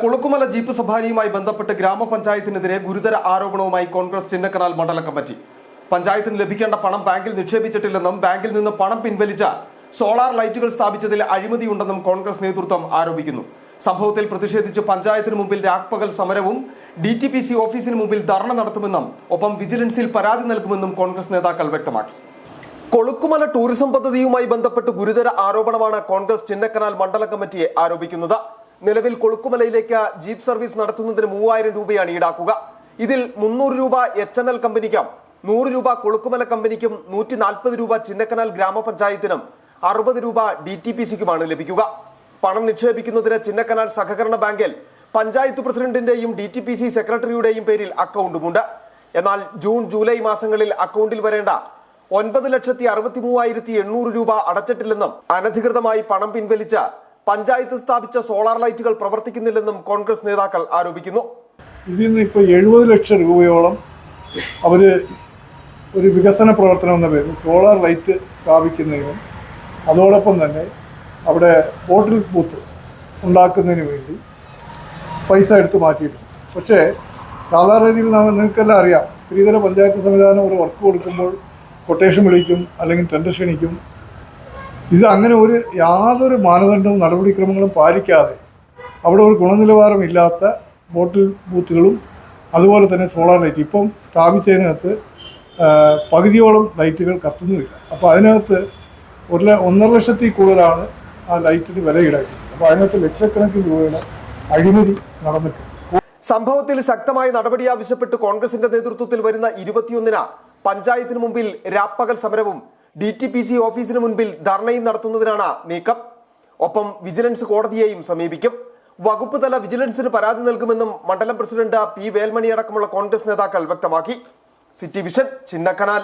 Kolukkumalai jeep സഫാരിയുമായി ബന്ധപ്പെട്ട് ഗ്രാമപഞ്ചായത്തിനെതിരെ ഗുരുതര ആരോപണവുമായി കോൺഗ്രസ് ചിന്നക്കനാൽ മണ്ഡലം കമ്മിറ്റി. പഞ്ചായത്തിന് ലഭിക്കേണ്ട പണം ബാങ്കിൽ നിക്ഷേപിച്ചിട്ടില്ലെന്നും ബാങ്കിൽ നിന്ന് പണം പിൻവലിച്ച സോളാർ ലൈറ്റുകൾ സ്ഥാപിച്ചതിൽ അഴിമതിയുണ്ടെന്നും കോൺഗ്രസ് നേതൃത്വം ആരോപിക്കുന്നു. സംഭവത്തിൽ പ്രതിഷേധിച്ച് പഞ്ചായത്തിന് മുമ്പിൽ രാപ്പകൽ സമരവും ഡി ടി പി സി ഓഫീസിന് മുമ്പിൽ ധർണ നടത്തുമെന്നും ഒപ്പം വിജിലൻസിൽ പരാതി നൽകുമെന്നും കോൺഗ്രസ് നേതാക്കൾ വ്യക്തമാക്കി. കൊളുക്കുമല ടൂറിസം പദ്ധതിയുമായി ബന്ധപ്പെട്ട് ഗുരുതര ആരോപണമാണ് കോൺഗ്രസ് ചിന്നക്കനാൽ മണ്ഡല കമ്മിറ്റിയെ ആരോപിക്കുന്നത്. നിലവിൽ കൊളുക്കുമലയിലേക്ക് ജീപ്പ് സർവീസ് നടത്തുന്നതിന് മൂവായിരം രൂപയാണ് ഈടാക്കുക. ഇതിൽ മുന്നൂറ് രൂപ എച്ച് എൻ എൽ കമ്പനിക്കും നൂറ് രൂപ കൊളുക്കുമല കമ്പനിക്കും നൂറ്റി നാൽപ്പത് രൂപ ചിന്നക്കനാൽ ഗ്രാമപഞ്ചായത്തിനും അറുപത് രൂപ ഡി ടി പി സിക്കുമാണ് ലഭിക്കുക. പണം നിക്ഷേപിക്കുന്നതിന് ചിന്നക്കനാൽ സഹകരണ ബാങ്കിൽ പഞ്ചായത്ത് പ്രസിഡന്റിന്റെയും ഡി ടി പി സി സെക്രട്ടറിയുടെയും പേരിൽ അക്കൗണ്ടുമുണ്ട്. എന്നാൽ ജൂൺ ജൂലൈ മാസങ്ങളിൽ അക്കൗണ്ടിൽ വരേണ്ട ഒൻപത് ലക്ഷത്തി അറുപത്തി മൂവായിരത്തി എണ്ണൂറ് രൂപ അടച്ചിട്ടില്ലെന്നും അനധികൃതമായി പണം പിൻവലിച്ച് പഞ്ചായത്ത് സ്ഥാപിച്ച സോളാർ ലൈറ്റുകൾ പ്രവർത്തിക്കുന്നില്ലെന്നും കോൺഗ്രസ് നേതാക്കൾ ആരോപിക്കുന്നു. ഇതിൽ നിന്ന് ഇപ്പോൾ എഴുപത് ലക്ഷം രൂപയോളം അവർ ഒരു വികസന പ്രവർത്തനം എന്ന പേരിൽ സോളാർ ലൈറ്റ് സ്ഥാപിക്കുന്നതിനും അതോടൊപ്പം തന്നെ അവിടെ ബോട്ടിൽ ബൂത്ത് ഉണ്ടാക്കുന്നതിന് വേണ്ടി പൈസ എടുത്ത് മാറ്റിയിട്ടുണ്ട്. പക്ഷേ സാധാരണ രീതിയിൽ നിങ്ങൾക്കെല്ലാം അറിയാം സ്ത്രീധന പഞ്ചായത്ത് സംവിധാനം ഒരു വർക്ക് കൊടുക്കുമ്പോൾ കൊട്ടേഷൻ വിളിക്കും അല്ലെങ്കിൽ ടെൻഡർ ക്ഷണിക്കും ഇത് അങ്ങനെ ഒരു യാതൊരു മാനദണ്ഡവും നടപടിക്രമങ്ങളും പാലിക്കാതെ അവിടെ ഒരു ഗുണനിലവാരമില്ലാത്ത ബോട്ടിൽ ബൂത്തുകളും അതുപോലെ തന്നെ സോളാർ ലൈറ്റ് ഇപ്പം സ്ഥാപിച്ചതിനകത്ത് പകുതിയോളം ലൈറ്റുകൾ കത്തുന്നുമില്ല. അപ്പോൾ അതിനകത്ത് ഒരു ഒന്നര ലക്ഷത്തിൽ കൂടുതലാണ് ആ ലൈറ്റിന് വില ഈടാക്കുന്നത് അപ്പോൾ അതിനകത്ത് ലക്ഷക്കണക്കിന് രൂപയുടെ അഴിമതി നടന്നിട്ടുണ്ട്. സംഭവത്തിൽ ശക്തമായ നടപടി ആവശ്യപ്പെട്ട് കോൺഗ്രസിന്റെ നേതൃത്വത്തിൽ വരുന്ന ഇരുപത്തിയൊന്നിന് പഞ്ചായത്തിന് മുമ്പിൽ രാപ്പകൽ സമരവും ഡി ടി പി സി ഓഫീസിന് മുൻപിൽ ധർണയും നടത്തുന്നതിനാണ് നീക്കം. ഒപ്പം വിജിലൻസ് കോടതിയെയും സമീപിക്കും. വകുപ്പ് തല വിജിലൻസിന് പരാതി നൽകുമെന്നും മണ്ഡലം പ്രസിഡന്റ് പി വേൽമണി അടക്കമുള്ള കോൺഗ്രസ് നേതാക്കൾ വ്യക്തമാക്കി. City vision Chinnakanal.